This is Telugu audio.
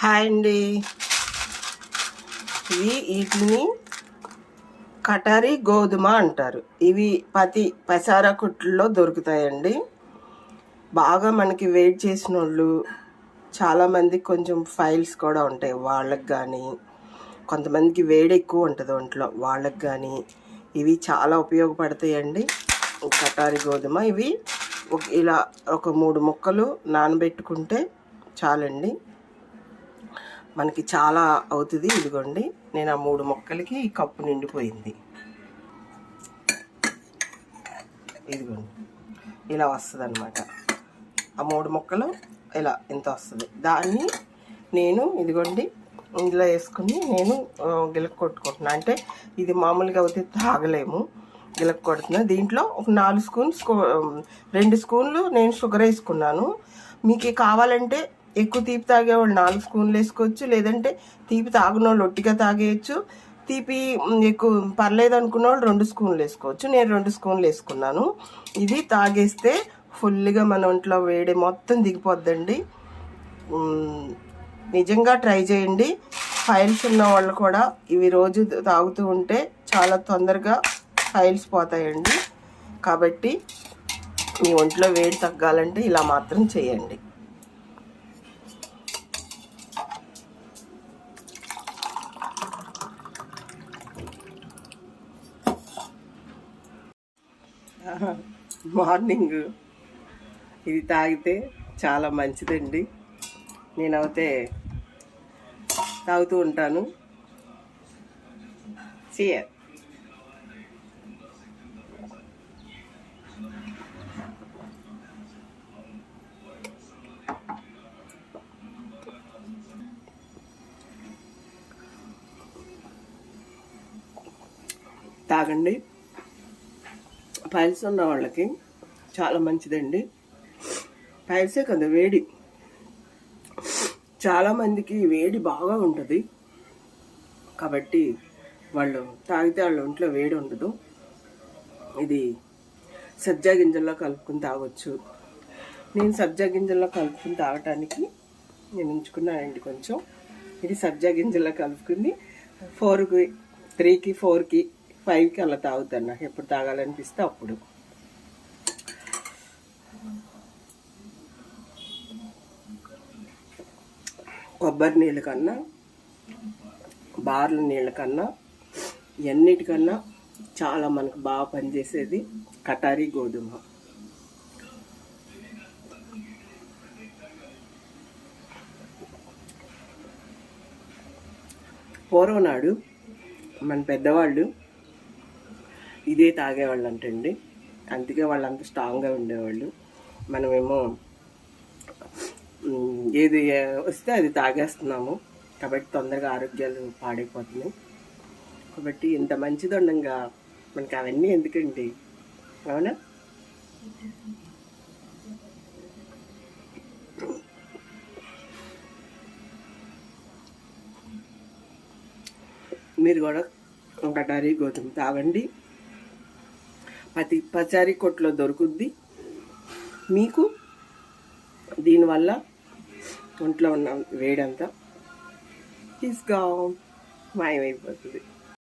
హాయ్ అండి. ఇవి వీటిని కటారి గోధుమ అంటారు. ఇవి పతి పసార కుట్లలో దొరుకుతాయండి. బాగా మనకి వెయిట్ చేసిన వాళ్ళు చాలామంది కొంచెం ఫైల్స్ కూడా ఉంటాయి వాళ్ళకి కానీ కొంతమందికి వేడి ఎక్కువ ఉంటుంది ఒంట్లో వాళ్ళకి కానీ ఇవి చాలా ఉపయోగపడతాయండి. కటారి గోధుమ ఇవి ఒక- ఇలా ఒక మూడు ముక్కలు నానబెట్టుకుంటే చాలండి. మనకి చాలా అవుతుంది. ఇదిగోండి నేను ఆ మూడు మొక్కలకి ఈ కప్పు నిండిపోయింది. ఇదిగోండి ఇలా వస్తుంది అనమాట ఆ మూడు మొక్కలు ఇలా ఇంత వస్తుంది. దాన్ని నేను ఇదిగోండి ఇందులో వేసుకుని నేను గిలక్ గిలక కొట్టుకుంటున్నా. అంటే ఇది మామూలుగా అయితే తాగలేము. గిలక కొడుతున్నా. దీంట్లో ఒక నాలుగు స్పూన్స్ రెండు స్పూన్లు నేను షుగర్ వేసుకున్నాను. మీకు కావాలంటే ఎక్కువ తీపి తాగేవాళ్ళు నాలుగు స్పూన్లు వేసుకోవచ్చు లేదంటే తీపి తాగినోళ్ళు ఒట్టిగా తాగేయచ్చు. తీపి ఎక్కువ పర్లేదు అనుకున్న వాళ్ళు రెండు స్పూన్లు వేసుకోవచ్చు. నేను రెండు స్పూన్లు వేసుకున్నాను. ఇది తాగేస్తే ఫుల్గా మన ఒంట్లో వేడి మొత్తం దిగిపోద్దండి. నిజంగా ట్రై చేయండి. ఫైల్స్ ఉన్న వాళ్ళు కూడా ఇవి రోజు తాగుతూ ఉంటే చాలా తొందరగా ఫైల్స్ పోతాయండి. కాబట్టి మీ ఒంట్లో వేడి తగ్గాలంటే ఇలా మాత్రం చేయండి. మార్నింగ్. ఇది తాగితే చాలా మంచిదండి. నేనైతే తాగుతూ ఉంటాను. సియర్ తాగండి. పైల్స్ ఉన్న వాళ్ళకి చాలా మంచిదండి. పైల్సే కదా వేడి. చాలామందికి వేడి బాగా ఉంటుంది. కాబట్టి వాళ్ళు తాగితే వాళ్ళ ఒంట్లో వేడి ఉండదు. ఇది సబ్జా గింజల్లో కలుపుకుని తాగొచ్చు. నేను సబ్జా గింజల్లో కలుపుకుని తాగటానికి నేను ఉంచుకున్నానండి కొంచెం. ఇది సబ్జా గింజల్లో కలుపుకుని ఫోర్కి త్రీకి ఫోర్కి ఫైవ్కి అలా తాగుతాను. నాకు ఎప్పుడు తాగాలనిపిస్తే అప్పుడు. కొబ్బరి నీళ్ళ కన్నా బార్ల నీళ్ళ కన్నా ఎన్నిటికన్నా చాలా మనకు బాగా పనిచేసేది కటారి గోధుమ. పూర్వం నాడు మన పెద్దవాళ్ళు ఇదే తాగేవాళ్ళు అంటండి అందుకే వాళ్ళు అంత స్ట్రాంగ్గా ఉండేవాళ్ళు. మనమేమో ఏది వస్తే అది తాగేస్తున్నాము. కాబట్టి తొందరగా ఆరోగ్యాలు పాడైపోతున్నాయి. కాబట్టి ఇంత మంచిది ఉండగా మనకి అవన్నీ ఎందుకండి? అవునా? మీరు కూడా ఒకటారి గోధుమ తాగండి. పతి పచారీ కొట్లో దొరుకుద్ది. మీకు దీనివల్ల ఒంట్లో ఉన్న వేడంతా తీసుగా మాయమైపోతుంది.